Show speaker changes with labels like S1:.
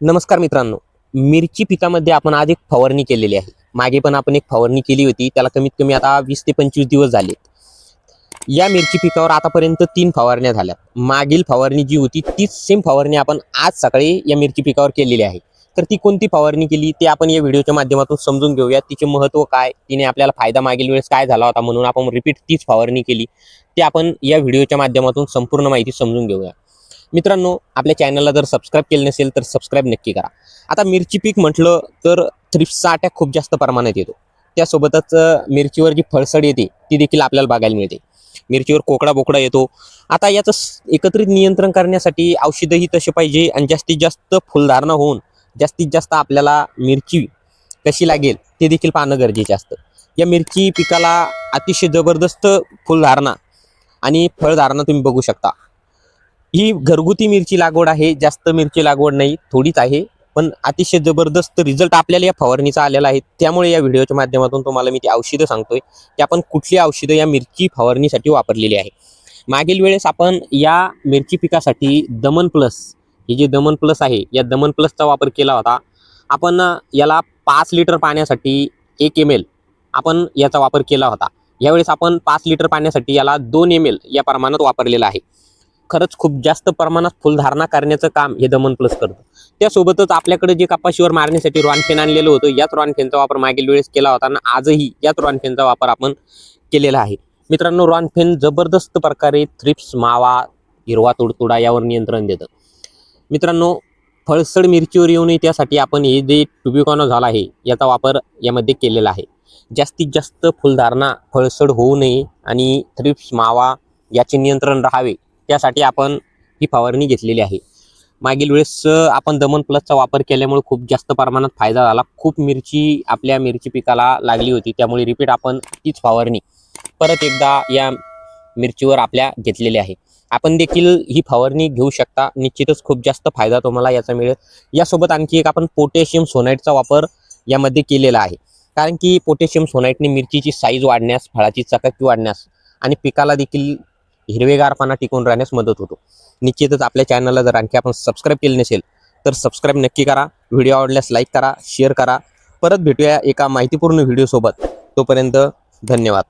S1: नमस्कार मित्रांनो. मिरची पिकामध्ये आपण आज एक फवारणी केलेली आहे. मागे पण आपण एक फवारणी केली होती. त्याला कमीत कमी आता वीस ते पंचवीस दिवस झाले. या मिरची पिकावर आतापर्यंत तीन फवारण्या झाल्या. मागील फवारणी जी होती तीच सेम फवारणी आपण आज सकाळी या मिरची पिकावर केलेली आहे. तर ती कोणती फवारणी केली ते आपण या व्हिडिओच्या माध्यमातून समजून घेऊया. तिचे महत्त्व काय तिने आपल्याला फायदा मागील वेळेस काय झाला होता म्हणून आपण रिपीट तीच फवारणी केली. ते आपण या व्हिडिओच्या माध्यमातून संपूर्ण माहिती समजून घेऊया. मित्रांनो आपल्या चॅनलला जर सबस्क्राईब केलं नसेल तर सबस्क्राईब नक्की करा. आता मिरची पीक म्हटलं तर थ्रिप्सचा अटॅक खूप जास्त प्रमाणात येतो. त्यासोबतच मिरचीवर जी फळसड येते ती देखील आपल्याला बघायला मिळते. मिरचीवर कोकडा बोकडा येतो. आता याचं एकत्रित नियंत्रण करण्यासाठी औषधंही तसे पाहिजे आणि जास्तीत जास्त फुलधारणा होऊन जास्तीत जास्त आपल्याला मिरची कशी लागेल ते देखील पाहणं गरजेचे असतं. या मिरची पिकाला अतिशय जबरदस्त फुलधारणा आणि फळधारणा तुम्ही बघू शकता. ही घरगुती मिरची लागवड आहे जास्त मिरची लागवड नाही थोडीच आहे. पण अतिशय जबरदस्त रिझल्ट आपल्याला या फवारणीचा आलेला आहे. त्यामुळे या व्हिडिओच्या माध्यमातून तुम्हाला मी ती औषधं सांगतोय. की आपण कुठली औषधं या मिरची फवारणीसाठी वापरलेली आहे. मागील वेळेस आपण या मिरची पिकासाठी दमन प्लस हे जे दमन प्लस आहे या दमन प्लसचा वापर केला होता. आपण याला पाच लिटर पाण्यासाठी एक एम एल आपण याचा वापर केला होता. यावेळेस आपण पाच लिटर पाण्यासाठी याला दोन एम एल या प्रमाणात वापरलेला आहे. खरंच खूप जास्त प्रमाणात फुलधारणा करण्याचं काम हे दमन प्लस करतं. त्यासोबतच आपल्याकडे जे कपाशीवर मारण्यासाठी रॉनफेन आणलेलं होतं याच रॉनफेनचा वापर मागील वेळेस केला होता आणि आजही याच रॉनफेनचा वापर आपण केलेला आहे. मित्रांनो रॉनफेन जबरदस्त प्रकारे थ्रिप्स मावा हिरवा तुडतुडा यावर नियंत्रण देतं. मित्रांनो फळसड मिरचीवर येऊ नये त्यासाठी आपण हे जे टुबिकॉनो झाला आहे याचा वापर यामध्ये केलेला आहे. जास्तीत जास्त फुलधारणा फळसड होऊ नये आणि थ्रिप्स मावा याचे नियंत्रण राहावे. त्यासाठी आपण ही फवारणी घेतलेली आहे. मागील वेळेस आपण दमन प्लसचा वापर केल्यामुळे खूप जास्त प्रमाणात फायदा झाला. खूप मिरची आपल्या मिरची पिकाला लागली होती त्यामुळे रिपीट आपण तीच फवारणी परत एकदा या मिरचीवर आपल्या घेतलेली आहे. आपण देखील ही फवारणी घेऊ शकता. निश्चितच खूप जास्त फायदा तुम्हाला याचा मिळेल. यासोबत आणखी एक आपण पोटॅशियम सोनाईटचा वापर यामध्ये केलेला आहे. कारण की पोटॅशियम सोनाईटने मिरचीची साईज वाढण्यास फळाची चकाकी वाढण्यास आणि पिकाला देखील हिरवेगारपणा टिकून राहण्यास मदत होतो. निश्चितच आपल्या चॅनलला जर आणखी आपण सबस्क्राईब केले नसेल तर सबस्क्राईब नक्की करा. व्हिडिओ आवडल्यास लाईक करा शेअर करा. परत भेटूया एका माहितीपूर्ण व्हिडिओसोबत तोपर्यंत धन्यवाद.